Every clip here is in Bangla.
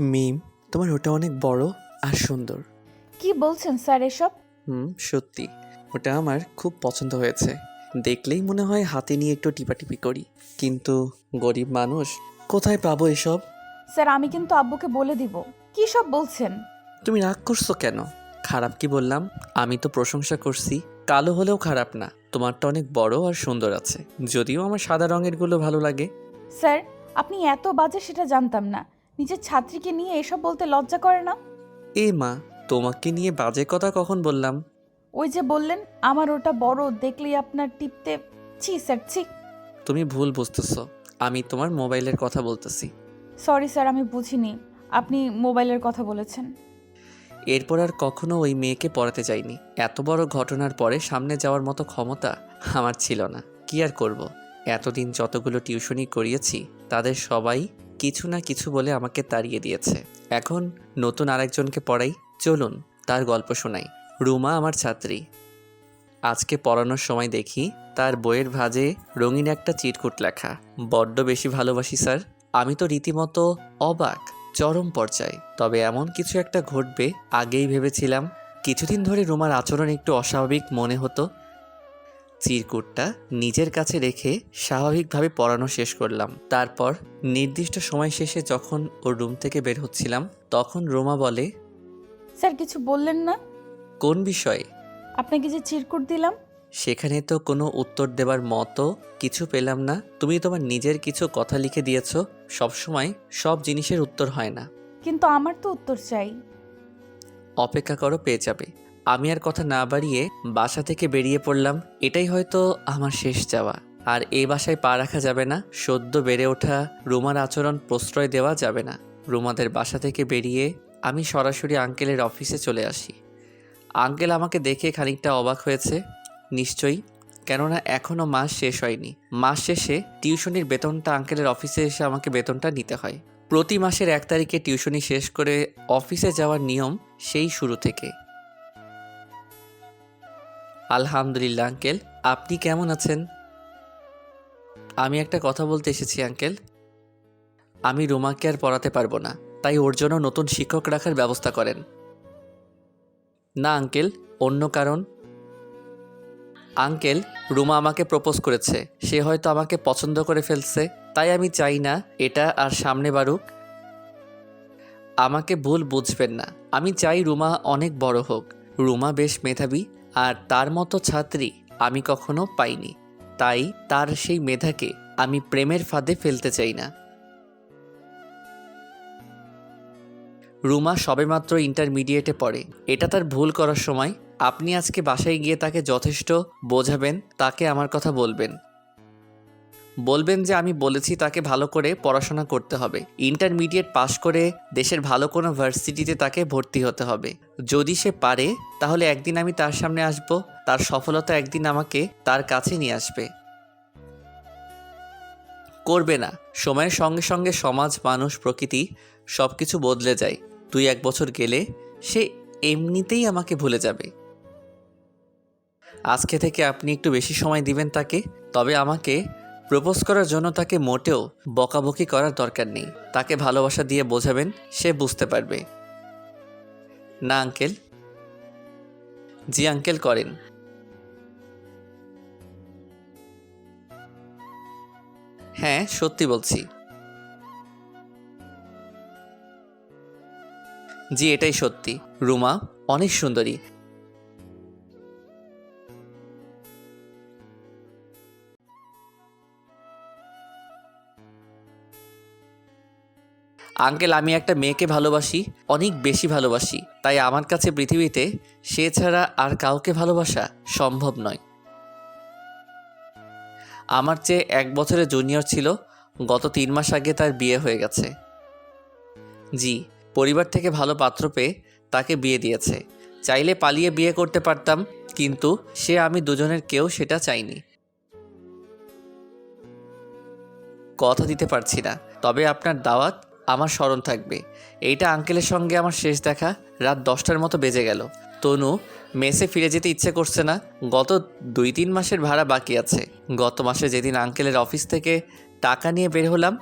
মিম তোমার ওটা অনেক বড় আর সুন্দর। কি বলছেন স্যার এসব? হুম সত্যি। ওটা আমার খুব পছন্দ হয়েছে। দেখলেই মনে হয় হাতে নিয়ে একটু টিপাটিপি করি। কিন্তু গরিব মানুষ কোথায় পাবো এসব? স্যার আমি কিন্তু আব্বুকে বলে দিব। কি সব বলছেন? তুমি রাগ করছ কেন? খারাপ কি বললাম? আমি তো প্রশংসা করছি। কালো হলেও খারাপ না। তোমারটা অনেক বড় আর সুন্দর আছে। যদিও আমার সাদা রঙেরগুলো ভালো লাগে। স্যার আপনি এত বাজে সেটা জানতাম না। নিজের ছাত্রীকে নিয়ে এসব বলতে লজ্জা করে না? এ মা তোমাকে নিয়ে বাজে কথা কখন বললাম? ওই যে বললেন আমার ওটা বড় দেখলেই আপনার টিপতে ছি স্যার ছি। তুমি ভুল বুঝতেছো আমি তোমার মোবাইলের কথা বলতেছি। সরি স্যার আমি বুঝিনি আপনি মোবাইলের কথা বলেছেন। এরপর আর কখনো ওই মেয়েকে পড়াতে যাইনি। এত বড় ঘটনার পরে সামনে যাওয়ার মতো ক্ষমতা আমার ছিল না। কি আর করব। এতদিন যতগুলো টিউশনি করিয়েছি তাদের সবাই কিছু না কিছু বলে আমাকে তাড়িয়ে দিয়েছে। এখন নতুন আরেকজনকে পড়াই। চলুন, তার গল্প শোনাই। রুমা আমার ছাত্রী। আজকে পড়ানোর সময় দেখি তার বইয়ের ভাজে রঙিন একটা চিরকুট লেখা। বড্ড বেশি ভালোবাসি, স্যার। আমি তো রীতিমতো অবাক, চরম পর্যায়ে। তবে এমন কিছু একটা ঘটবে, আগেই ভেবেছিলাম। কিছুদিন ধরে রুমার আচরণ একটু অস্বাভাবিক মনে হতো। চিরকুটটা নিজের কাছে রেখে স্বাভাবিকভাবে পড়ানো শেষ করলাম। তারপর নির্দিষ্ট সময় শেষে যখন ওর রুম থেকে বের হচ্ছিলাম তখন রোমা বলে স্যার কিছু বললেন না? কোন বিষয়ে? আপনাকে যে চিরকুট দিলাম। সেখানে তো কোনো উত্তর দেবার মতো কিছু পেলাম না। তুমি তোমার নিজের কিছু কথা লিখে দিয়েছ সবসময় সব জিনিসের উত্তর হয় না। কিন্তু আমার তো উত্তর চাই। অপেক্ষা করো পেয়ে যাবে। আমি আর কথা না বাড়িয়ে বাসা থেকে বেরিয়ে পড়লাম। এটাই হয়তো আমার শেষ যাওয়া। আর এ বাসায় পা রাখা যাবে না, সদ্য বেড়ে ওঠা রুমার আচরণ প্রশ্রয় দেওয়া যাবে না। রুমাদের বাসা থেকে বেরিয়ে আমি সরাসরি আঙ্কেলের অফিসে চলে আসি। আঙ্কেল আমাকে দেখে খানিকটা অবাক হয়েছে। নিশ্চয়ই, কেননা এখনও মাস শেষ হয়নি। মাস শেষে টিউশনির বেতনটা আঙ্কেলের অফিসে এসে আমাকে বেতনটা নিতে হয়। প্রতি মাসের এক তারিখে টিউশনি শেষ করে অফিসে যাওয়ার নিয়ম সেই শুরু থেকে। আলহামদুলিল্লাহ, আঙ্কেল। আপনি কেমন আছেন? আমি একটা কথা বলতে এসেছি, আঙ্কেল। আমি রুমাকে আর পড়াতে পারব না, তাই ওর জন্য নতুন শিক্ষক রাখার ব্যবস্থা করেন। না, আঙ্কেল, অন্য কারণ। আঙ্কেল, রুমা আমাকে প্রপোজ করেছে। সে হয়তো আমাকে পছন্দ করে ফেলছে, তাই আমি চাই না এটা আর সামনে বাড়ুক। আমাকে ভুল বুঝবেন না। আমি চাই রুমা অনেক বড় হোক। রুমা বেশ মেধাবী। আর তার মতো ছাত্রী আমি কখনো পাইনি। তাই তার সেই মেধাকে আমি প্রেমের ফাঁদে ফেলতে চাই না। রুমা সবেমাত্র ইন্টারমিডিয়েটে পড়ে। এটা তার ভুল করার সময়। আপনি আজকে বাসায় গিয়ে তাকে যথেষ্ট বোঝাবেন, তাকে আমার কথা বলবেন। বলবেন যে আমি বলেছি তাকে ভালো করে পড়াশোনা করতে হবে। ইন্টারমিডিয়েট পাশ করে দেশের ভালো কোনো ভার্সিটিতে তাকে ভর্তি হতে হবে। যদি সে পারে, তাহলে একদিন আমি তার সামনে আসব, তার সফলতা একদিন আমাকে তার কাছে নিয়ে আসবে। করবে না। সময়ের সঙ্গে সঙ্গে সমাজ, মানুষ, প্রকৃতি সব কিছু বদলে যায়। দুই এক বছর গেলে সে এমনিতেই আমাকে ভুলে যাবে। আজকে থেকে আপনি একটু বেশি সময় দিবেন তাকে, তবে আমাকে প্রপোজ করার জন্য তাকে মোটেও বকাবকি করার দরকার নেই। তাকে ভালোবাসা দিয়ে বোঝাবেন, সে বুঝতে পারবে। না, আঙ্কেল। জি, আঙ্কেল, করেন। হ্যাঁ সত্যি বলছি। জি, এটাই সত্যি। রুমা, অনেক সুন্দরী। আঙ্কেল, আমি একটা মেয়েকে ভালোবাসি, অনেক বেশি ভালোবাসি। তাই আমার কাছে পৃথিবীতে সে ছাড়া আর কাউকে ভালোবাসা সম্ভব নয়। আমার চেয়ে এক বছরের জুনিয়র ছিল, গত তিন মাস আগে তার বিয়ে হয়ে গেছে। জি, পরিবার থেকে ভালো পাত্র পেয়ে তাকে বিয়ে দিয়েছে। চাইলে পালিয়ে বিয়ে করতে পারতাম, কিন্তু সে আমি দুজনের কেউ সেটা চাইনি। কথা দিতে পারছি না, তবে আপনার দাওয়াত আমার স্মরণ থাকবে। এইটা আঙ্কেলের সঙ্গে আমার শেষ দেখা। রাত দশটার মতো বেজে গেল। তনু, মেসে ফিরে যেতে ইচ্ছে করছে না। গত দুই তিন মাসের ভাড়া বাকি আছে। গত মাসে যেদিন আঙ্কেলের অফিস থেকে টাকা নিয়ে বের হলাম,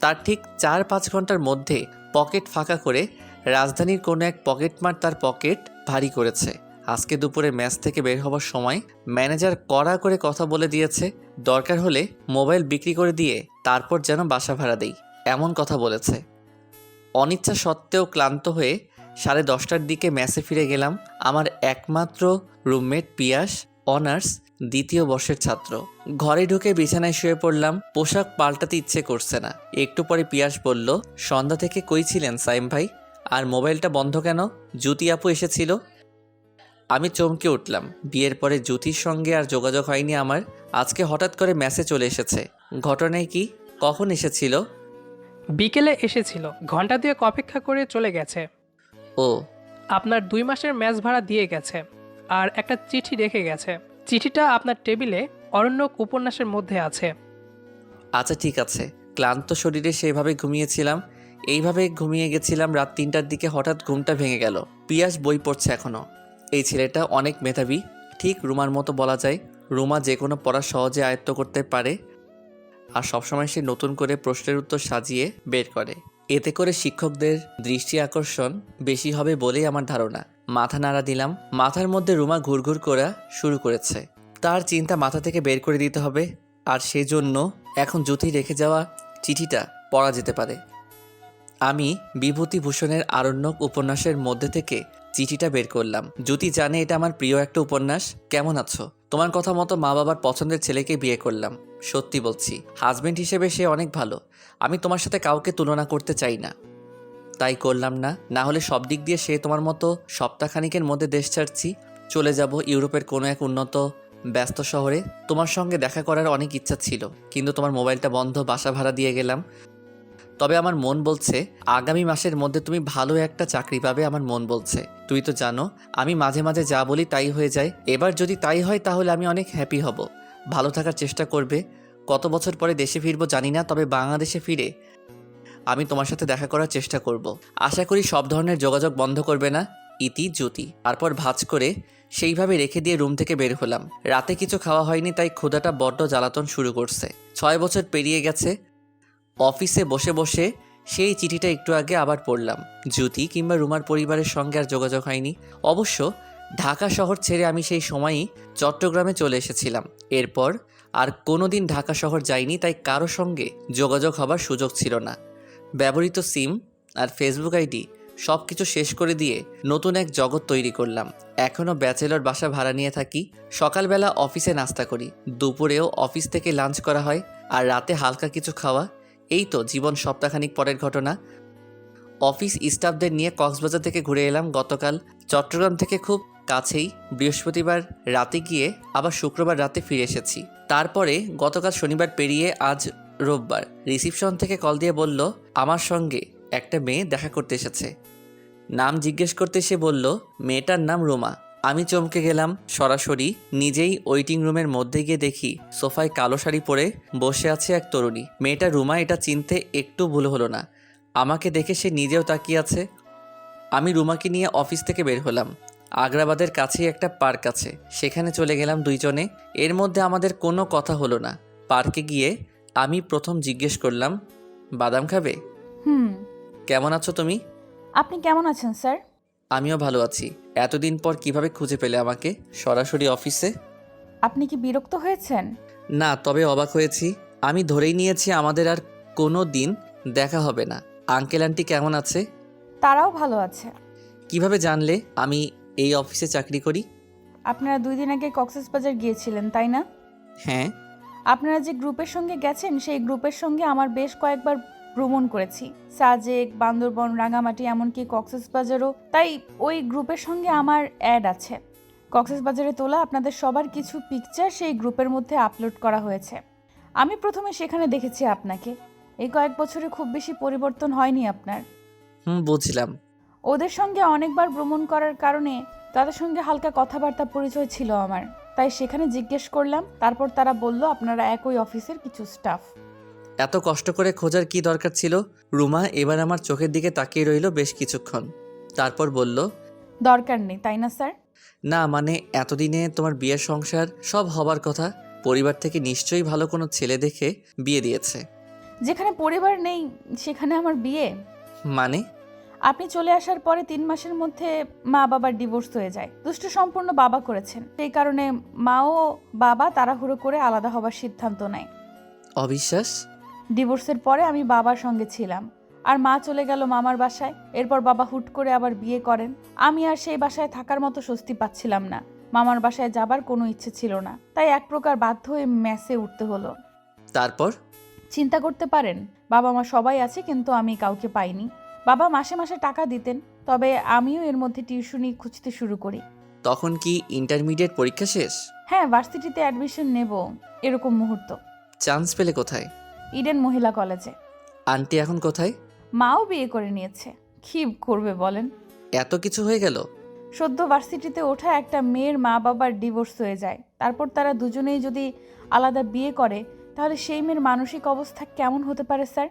তার ঠিক চার পাঁচ ঘণ্টার মধ্যে পকেট ফাঁকা করে রাজধানীর কোনো এক পকেটমার তার পকেট ভারী করেছে। আজকে দুপুরে ম্যাচ থেকে বের হবার সময় ম্যানেজার কড়া করে কথা বলে দিয়েছে, দরকার হলে মোবাইল বিক্রি করে দিয়ে তারপর যেন বাসা ভাড়া দেই। এমন কথা বলেছে। অনিচ্ছা সত্ত্বেও ক্লান্ত হয়ে সাড়ে দশটার দিকে ম্যাচে ফিরে গেলাম আমার একমাত্র রুমমেট পিয়াস, অনার্স, দ্বিতীয় বর্ষের ছাত্র। ঘরে ঢুকে বিছানায় শুয়ে পড়লাম, পোশাক পাল্টাতে ইচ্ছে করছে না। একটু পরে পিয়াস বলল, সন্ধ্যা থেকে কই ছিলেন সাইম ভাই? আর মোবাইলটা বন্ধ কেন? জ্যোতি আপু এসেছিল। আমি চমকে উঠলাম। বিয়ের পরে জ্যোতির সঙ্গে আর যোগাযোগ হয়নি আমার। আজকে হঠাৎ করে ম্যাসে চলে এসেছে। ঘটনায় কি? কখন এসেছিল? বিকেলে এসেছিল ঘণ্টা দুয়েক অপেক্ষা করে চলে গেছে। ও। আপনার দুই মাসের ম্যাচ ভাড়া দিয়ে গেছে আর একটা চিঠি রেখে গেছে। চিঠিটা আপনার টেবিলে অরণ্যক উপন্যাসের মধ্যে আছে। আচ্ছা ঠিক আছে। ক্লান্ত শরীরে সেভাবে ঘুমিয়েছিলাম। এইভাবে ঘুমিয়ে গেছিলাম রাত তিনটার দিকে হঠাৎ ঘুমটা ভেঙে গেল। পিয়াস বই পড়ছে এখনও এই ছেলেটা অনেক মেধাবী। ঠিক রুমার মতো বলা যায়। রুমা যে কোনো পড়া সহজে আয়ত্ত করতে পারে। আর সবসময় সে নতুন করে প্রশ্নের উত্তর সাজিয়ে বের করে। এতে করে শিক্ষকদের দৃষ্টি আকর্ষণ বেশি হবে বলেই আমার ধারণা। মাথা নাড়া দিলাম। মাথার মধ্যে রুমা ঘুরঘুর করা শুরু করেছে। তার চিন্তা মাথা থেকে বের করে দিতে হবে। আর সেজন্য এখন জ্যোতি রেখে যাওয়া চিঠিটা পড়া যেতে পারে। আমি বিভূতিভূষণের আরণ্যক উপন্যাসের মধ্যে থেকে চিঠিটা বের করলাম। জ্যোতি জানে এটা আমার প্রিয় একটা উপন্যাস। কেমন আছো? তোমার কথা মতো মা বাবার পছন্দের ছেলেকে বিয়ে করলাম। সত্যি বলছি হাজবেন্ড হিসেবে সে অনেক ভালো। আমি তোমার সাথে কাউকে তুলনা করতে চাই না। তাই করলাম না। না হলে সব দিক দিয়ে সে তোমার মতো সপ্তাহখানিকের মধ্যে দেশ ছাড়ছি। চলে যাব ইউরোপের কোনো এক উন্নত, ব্যস্ত শহরে। তোমার সঙ্গে দেখা করার অনেক ইচ্ছা ছিল। কিন্তু তোমার মোবাইলটা বন্ধ, বাসা ভাড়া দিয়ে গেলাম। তবে আমার মন বলছে, আগামী মাসের মধ্যে তুমি ভালো একটা চাকরি পাবে আমার মন বলছে। তুই তো জানো, আমি মাঝে মাঝে যা বলি তাই হয়ে যায়। এবার যদি তাই হয় তাহলে আমি অনেক হ্যাপি হব। ভালো থাকার চেষ্টা করবে। কত বছর পরে দেশে ফিরবো জানি না, তবে বাংলাদেশে ফিরে আমি তোমার সাথে দেখা করার চেষ্টা করব। আশা করি সব ধরনের যোগাযোগ বন্ধ করবে না। ইতি জ্যোতি। তারপর ভাজ করে সেইভাবে রেখে দিয়ে রুম থেকে বের হলাম। রাতে কিছু খাওয়া হয়নি, তাই ক্ষুধাটা বড্ড জ্বালাতন শুরু করছে। ছয় বছর পেরিয়ে গেছে অফিসে বসে বসে সেই চিঠিটা একটু আগে আবার পড়লাম। জ্যোতি কিংবা রুমার পরিবারের সঙ্গে আর যোগাযোগ হয়নি। অবশ্য ঢাকা শহর ছেড়ে আমি সেই সময়ই চট্টগ্রামে চলে এসেছিলাম। এরপর আর কোনো দিন ঢাকা শহর যাইনি, তাই কারও সঙ্গে যোগাযোগ হবার সুযোগ ছিল না। ব্যবহৃত সিম আর ফেসবুক আইডি সব কিছু শেষ করে দিয়ে নতুন এক জগৎ তৈরি করলাম। এখনও ব্যাচেলর বাসা ভাড়া নিয়ে থাকি। সকালবেলা অফিসে নাস্তা করি। দুপুরেও অফিস থেকে লাঞ্চ করা হয় আর রাতে হালকা কিছু খাওয়া। এই তো জীবন সপ্তাহখানিক পরের ঘটনা। অফিস স্টাফদের নিয়ে কক্সবাজার থেকে ঘুরে এলাম গতকাল। চট্টগ্রাম থেকে খুব কাছেই বৃহস্পতিবার রাতে গিয়ে আবার শুক্রবার রাতে ফিরে এসেছি। তারপরে গতকাল শনিবার পেরিয়ে আজ রোববার। রিসিপশন থেকে কল দিয়ে বলল, আমার সঙ্গে একটা মেয়ে দেখা করতে এসেছে। নাম জিজ্ঞেস করতে সে বলল, মেয়েটার নাম রোমা। আমি চমকে গেলাম সরাসরি নিজেই ওয়েটিং রুমের মধ্যে গিয়ে দেখি সোফায় কালো শাড়ি পরে বসে আছে এক তরুণী। মেয়েটা রুমা এটা চিনতে একটু ভুল হলো না। আমাকে দেখে সে নিজেও তাকিয়ে আছে। আমি রুমাকে নিয়ে অফিস থেকে বের হলাম। আগ্রাবাদের কাছেই একটা পার্ক আছে। সেখানে চলে গেলাম দুইজনে। এর মধ্যে আমাদের কোনো কথা হলো না। পার্কে গিয়ে আমি প্রথম জিজ্ঞেস করলাম বাদাম খাবে? হুম। কেমন আছো তুমি? আপনি কেমন আছেন স্যার? আমিও ভালো আছি। এতদিন পর কীভাবে খুঁজে পেলে আমাকে? সরাসরি অফিসে? আপনি কি বিরক্ত হয়েছেন? না তবে অবাক হয়েছি। আমি ধরেই নিয়েছি আমাদের আর কোনো দিন দেখা হবে না। আঙ্কেল আন্টি কেমন আছে? তারাও ভালো আছে। কীভাবে জানলে আমি এই অফিসে চাকরি করি? আপনারা দুই দিন আগে কক্সেস বাজার গিয়েছিলেন তাই না? হ্যাঁ। আপনারা যে গ্রুপের সঙ্গে গেছেন সেই গ্রুপের সঙ্গে আমার বেশ কয়েকবার ভ্রমণ করেছি। সাজেক বান্দরবন রাঙামাটি এমনকি কক্সেস বাজারও। তাই ওই গ্রুপের সঙ্গে আমার অ্যাড আছে। কক্সেস বাজারে তোলা আপনাদের সবার কিছু পিকচার সেই গ্রুপের মধ্যে আপলোড করা হয়েছে। আমি প্রথমে সেখানে দেখেছি আপনাকে। এই কয়েক বছরে খুব বেশি পরিবর্তন হয়নি আপনার। হুম বুঝলাম। ওদের সঙ্গে অনেকবার ভ্রমণ করার কারণে তাদের সঙ্গে হালকা কথাবার্তা পরিচয় ছিল আমার। তাই সেখানে জিজ্ঞেস করলাম তারপর তারা বলল আপনারা একই অফিসের কিছু স্টাফ এত কষ্ট করে খোঁজার কি দরকার ছিল? রুমা এবার আমার চোখের দিকে তাকিয়ে রইল বেশ কিছুক্ষণ। তারপর বলল দরকার নেই তাই না স্যার? না মানে এতদিনে তোমার বিয়ের সংসার সব হবার কথা। পরিবার থেকে নিশ্চয়ই ভালো কোনো ছেলে দেখে বিয়ে দিয়েছে। যেখানে পরিবার নেই সেখানে আমার বিয়ে? মানে? আপনি চলে আসার পরে তিন মাসের মধ্যে মা বাবার ডিভোর্স হয়ে যায়। দুষ্ট সম্পূর্ণ বাবা করেছেন। সেই কারণে মা ও বাবা তাড়াহুড়ো করে আলাদা হবার সিদ্ধান্ত নেয়। অবিশ্বাস? ডিভোর্সের পরে আমি বাবার সঙ্গে ছিলাম। আর মা চলে গেল মামার বাসায়। এরপর বাবা হুট করে আবার বিয়ে করেন। আমি আর সেই বাসায় থাকার মতো স্বস্তি পাচ্ছিলাম না। মামার বাসায় যাবার কোনো ইচ্ছে ছিল না। তাই এক প্রকার বাধ্য হয়ে ম্যাসে উঠতে হলো। তারপর? চিন্তা করতে পারেন বাবা মা সবাই আছে কিন্তু আমি কাউকে পাইনি। বাবা মাসে মাসে টাকা দিতেন তবে আমিও এর মধ্যে টিউশনি খুঁজতে শুরু করি। তখন কি ইন্টারমিডিয়েট পরীক্ষা শেষ? হ্যাঁ ভার্সিটিতে অ্যাডমিশন নেব এরকম মুহূর্ত। চান্স পেলে কোথায়? ইডেন মহিলা কলেজে। আন্টি এখন কোথায়? মাও বিয়ে করে নিয়েছে। কি করবে বলেন? এত কিছু হয়ে গেল? সদ্য ভার্সিটিতে ওঠা একটা মেয়ের মা বাবার ডিভোর্স হয়ে যায়। তারপর তারা দুজনেই যদি আলাদা বিয়ে করে তাহলে সেই মেয়ের মানসিক অবস্থা কেমন হতে পারে স্যার?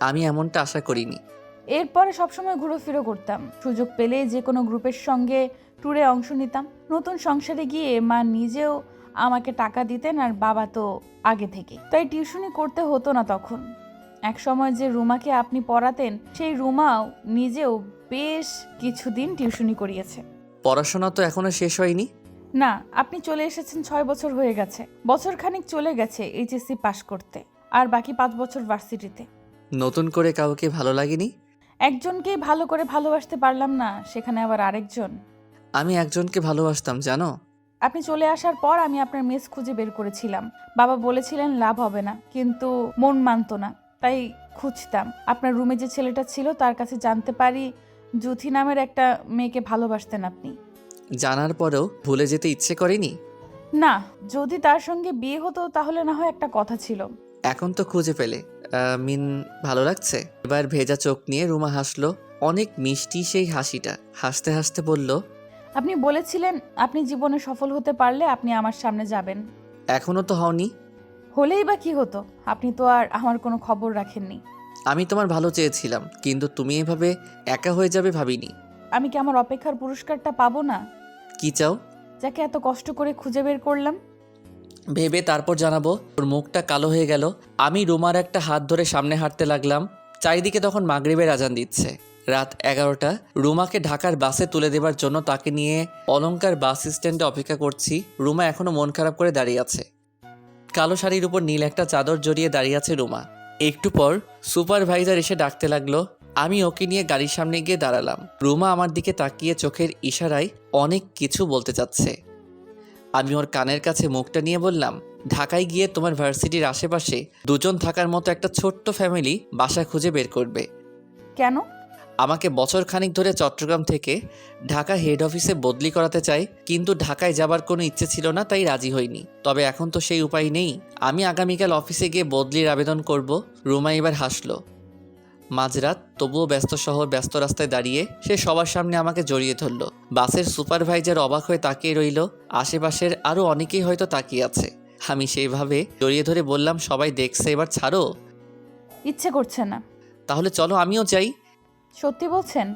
আমি এমনটা আশা করিনি। এরপরে সবসময় ঘুরোফিরো করতাম। সুযোগ পেলেই যে কোনো গ্রুপের সঙ্গে ট্যুরে অংশ নিতাম। নতুন সংসারে গিয়ে মা নিজেও আমাকে টাকা দিতেন আর বাবা তো আগে থেকে তাই টিউশনি করতে হতো না তখন। এক সময় যে রুমাকে আপনি পড়াতেন সেই রুমাও নিজেও বেশ কিছুদিন টিউশনি করিয়েছে। পড়াশোনা তো এখনও শেষ হয়নি? না আপনি চলে এসেছেন ছয় বছর হয়ে গেছে। বছর খানিক চলে গেছে এইচএসসি পাশ করতে আর বাকি পাঁচ বছর ভার্সিটিতে। নতুন করে কাউকে ভালো লাগেনি? একজনকেই ভালো করে ভালোবাসতে পারলাম না সেখানে আবার আরেকজন। আমি একজনকে ভালোবাসতাম জানো? আপনি চলে আসার পর আমি আপনার মেস খুঁজে বের করেছিলাম। বাবা বলেছিলেন লাভ হবে না। কিন্তু মন মানতো না তাই খুঁজতাম। আপনার রুমে যে ছেলেটা ছিল তার কাছে জানতে পারি জুথি নামের একটা মেয়েকে ভালোবাসতেন আপনি। জানার পরেও ভুলে যেতে ইচ্ছে করেনি? না যদি তার সঙ্গে বিয়ে হতো তাহলে না হয় একটা কথা ছিল। এখন তো খুঁজে পেলে। আহ, মিন ভালো লাগছে? এবার ভেজা চোখ নিয়ে রুমা হাসলো। অনেক মিষ্টি সেই হাসিটা। হাসতে হাসতে বলল আপনি বলেছিলেন আপনি জীবনে সফল হতে পারলে আপনি আমার সামনে যাবেন। এখনও তো হওনি। হলেই বা কি হতো? আপনি তো আর আমার কোনো খবর রাখেননি। আমি তোমার ভালো চেয়েছিলাম কিন্তু তুমি এভাবে একা হয়ে যাবে ভাবিনি। আমি কি আমার অপেক্ষার পুরস্কারটা পাবো না? কি চাও? যাকে এত কষ্ট করে খুঁজে বের করলাম। ভেবে তারপর জানাব ওর মুখটা কালো হয়ে গেল। আমি রুমার একটা হাত ধরে সামনে হাঁটতে লাগলাম। চারিদিকে তখন মাগরিবের আজান দিচ্ছে। রাত এগারোটা। রুমাকে ঢাকার বাসে তুলে দেবার জন্য তাকে নিয়ে অলঙ্কার বাস স্ট্যান্ডে অপেক্ষা করছি। রুমা এখনও মন খারাপ করে দাঁড়িয়ে আছে। কালো শাড়ির উপর নীল একটা চাদর জড়িয়ে দাঁড়িয়ে আছে রুমা। একটু পর সুপারভাইজার এসে ডাকতে লাগল। আমি ওকে নিয়ে গাড়ির সামনে গিয়ে দাঁড়ালাম। রুমা আমার দিকে তাকিয়ে চোখের ইশারায় অনেক কিছু বলতে চাচ্ছে। আমি ওর কানের কাছে মুখটা নিয়ে বললাম, ঢাকায় গিয়ে তোমার ভার্সিটির আশেপাশে দুজন থাকার মতো একটা ছোট্ট ফ্যামিলি বাসা খুঁজে বের করবে। কেন? আমাকে বছর খানিক ধরে চট্টগ্রাম থেকে ঢাকা হেড অফিসে বদলি করাতে চাই কিন্তু ঢাকায় যাবার কোনো ইচ্ছে ছিল না তাই রাজি হইনি তবে এখন তো সেই উপায় নেই। আমি আগামীকাল অফিসে গিয়ে বদলির আবেদন করব রুমা এবার হাসলো। মাঝরাত তবুও ব্যস্ত শহর ব্যস্ত রাস্তায় দাঁড়িয়ে সে সবার সামনে আমাকে জড়িয়ে ধরলো। বাসের সুপারভাইজার অবাক হয়ে তাকিয়ে রইল আশেপাশের আরও অনেকেই হয়তো তাকিয়ে আছে। আমি সেইভাবে জড়িয়ে ধরে বললাম সবাই দেখছে এবার ছাড়ো? ইচ্ছে করছে না। তাহলে চলো আমিও যাই। সত্যি বলছেন?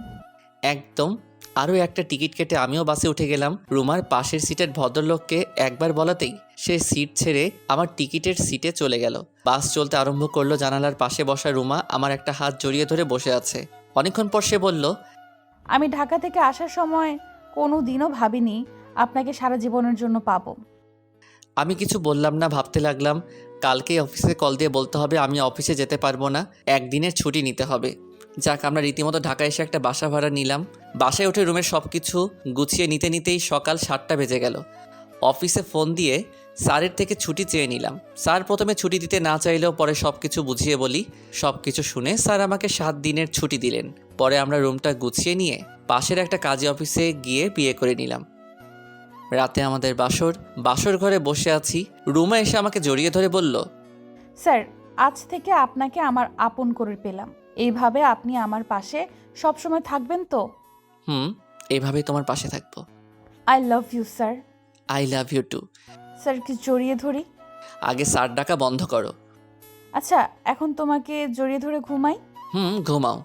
একদম। আরও একটা টিকিট কেটে আমিও বাসে উঠে গেলাম। রুমার পাশের সিটের ভদ্রলোককে একবার বলাতেই সে সিট ছেড়ে আমার টিকিটের সিটে চলে গেল। বাস চলতে আরম্ভ করল জানালার পাশে বসা রুমা। আমার একটা হাত জড়িয়ে ধরে বসে আছে। অনেকক্ষণ পর সে বলল আমি ঢাকা থেকে আসার সময় কোনো দিনও ভাবিনি আপনাকে সারা জীবনের জন্য পাবো। আমি কিছু বললাম না ভাবতে লাগলাম কালকে অফিসে কল দিয়ে বলতে হবে আমি অফিসে যেতে পারব না। একদিনের ছুটি নিতে হবে। যাক, আমরা রীতিমতো ঢাকা এসে একটা বাসা ভাড়া নিলাম। বাসায় উঠে রুমের সব কিছু গুছিয়ে নিতে নিতেই সকাল সাতটা বেজে গেল। অফিসে ফোন দিয়ে স্যারের থেকে ছুটি চেয়ে নিলাম। স্যার প্রথমে ছুটি দিতে না চাইলেও পরে সব কিছু বুঝিয়ে বলি। সব কিছু শুনে স্যার আমাকে সাত দিনের ছুটি দিলেন। পরে আমরা রুমটা গুছিয়ে নিয়ে পাশের একটা কাজী অফিসে গিয়ে বিয়ে করে নিলাম। রাতে আমাদের বাসর বাসর ঘরে বসে আছি। রুমা এসে আমাকে জড়িয়ে ধরে বলল, স্যার, আজ থেকে আপনাকে আমার আপন করে পেলাম। এইভাবে আপনি আমার পাশে সব সময় থাকবেন তো? হুম এভাবেই তোমার পাশে থাকব। I love you sir I love you too sir কি জড়িয়ে ধরি। আগে সার ডাকা বন্ধ করো। আচ্ছা এখন তোমাকে জড়িয়ে ধরে ঘুমাই? হুম ঘুমাও।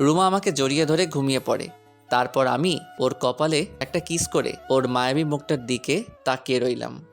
রুমা আমাকে জড়িয়ে ধরে ঘুমিয়ে পড়ে। তারপর আমি ওর কপালে একটা কিস করে ওর মায়াবী মুখটার দিকে তাকিয়ে রইলাম।